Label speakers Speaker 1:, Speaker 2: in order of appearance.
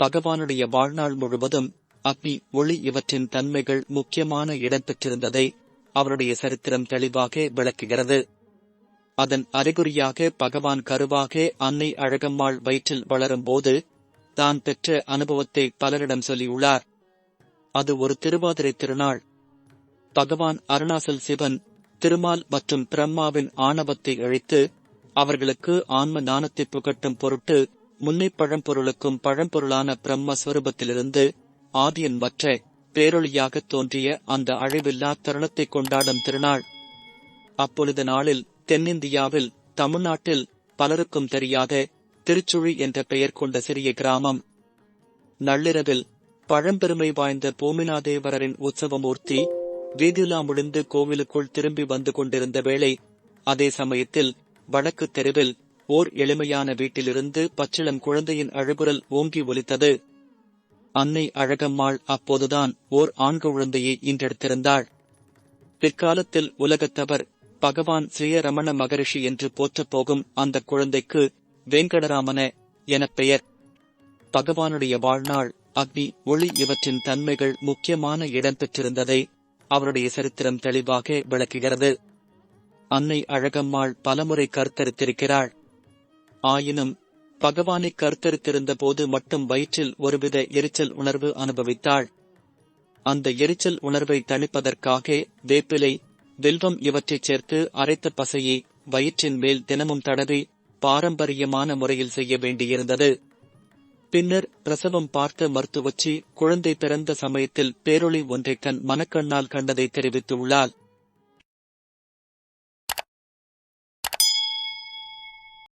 Speaker 1: பகவானுடைய வாழ்நாள் முழுவதும் அக்னி ஒளி இவற்றின் தன்மைகள் முக்கியமான இடம் பெற்றிருந்ததை அவருடைய சரித்திரம் தெளிவாக விளக்குகிறது. அதன் அறிகுறியாக பகவான் கருவாக அன்னை அழகம்மாள் வயிற்றில் வளரும்போது தான் பெற்ற அனுபவத்தை பலரிடம் சொல்லியுள்ளார். அது ஒரு திருவாதிரை திருநாள். பகவான் அருணாசல் சிவன் திருமால் மற்றும் பிரம்மாவின் ஆணவத்தை அழித்து அவர்களுக்கு ஆன்ம ஞானத்தை புகட்டும் பொருட்டு முன்னை பழம்பொருளுக்கும் பழம்பொருளான பிரம்மஸ்வரூபத்திலிருந்து ஆதியன் மற்ற பேரொழியாக தோன்றிய அந்த அழிவில்லா தருணத்தை கொண்டாடும் திருநாள். அப்பொழுது நாளில் தென்னிந்தியாவில் தமிழ்நாட்டில் பலருக்கும் தெரியாத திருச்சுழி என்ற பெயர் கொண்ட சிறிய கிராமம். நள்ளிரவில் பழம்பெருமை வாய்ந்த பூமிநாதேவரரின் உற்சவமூர்த்தி வீதிலா முடிந்து கோவிலுக்குள் திரும்பி வந்து கொண்டிருந்த வேளை அதே சமயத்தில் வடக்கு தெருவில் ஓர் எளிமையான வீட்டிலிருந்து பச்சிளம் குழந்தையின் அழுகுரல் ஓங்கி ஒலித்தது. அன்னை அழகம்மாள் அப்போதுதான் ஓர் ஆண் குழந்தையை ஈன்றெடுத்திருந்தாள். பிற்காலத்தில் உலகத்தவர் பகவான் ஸ்ரீரமண மகரிஷி என்று போற்றப் போகும் அந்த குழந்தைக்கு வேங்கடராமன எனப் பெயர். பகவானுடைய வாழ்நாள் அக்னி ஒளி இவற்றின் தன்மைகள் முக்கியமான இடம் பெற்றிருந்ததை அவருடைய சரித்திரம் தெளிவாக விளக்குகிறது. அன்னை அழகம்மாள் பலமுறை கருத்தரித்திருக்கிறாள். ஆயினும் பகவானை கருத்தரித்திருந்த போது மட்டும் வயிற்றில் ஒருவித எரிச்சல் உணர்வு அனுபவித்தாள். அந்த எரிச்சல் உணர்வை தணிப்பதற்காக வேப்பிலை வில்வம் இவற்றைச் சேர்த்து அரைத்த பசையை வயிற்றின் மேல் தினமும் தடவி பாரம்பரியமான முறையில் செய்ய வேண்டியிருந்தது. பின்னர் பிரசவம் பார்த்த மருத்துவச்சி குழந்தை பிறந்த சமயத்தில் பேரொளி ஒன்றை கண் மனக்கண்ணால் கண்டதை தெரிவித்துள்ளாள்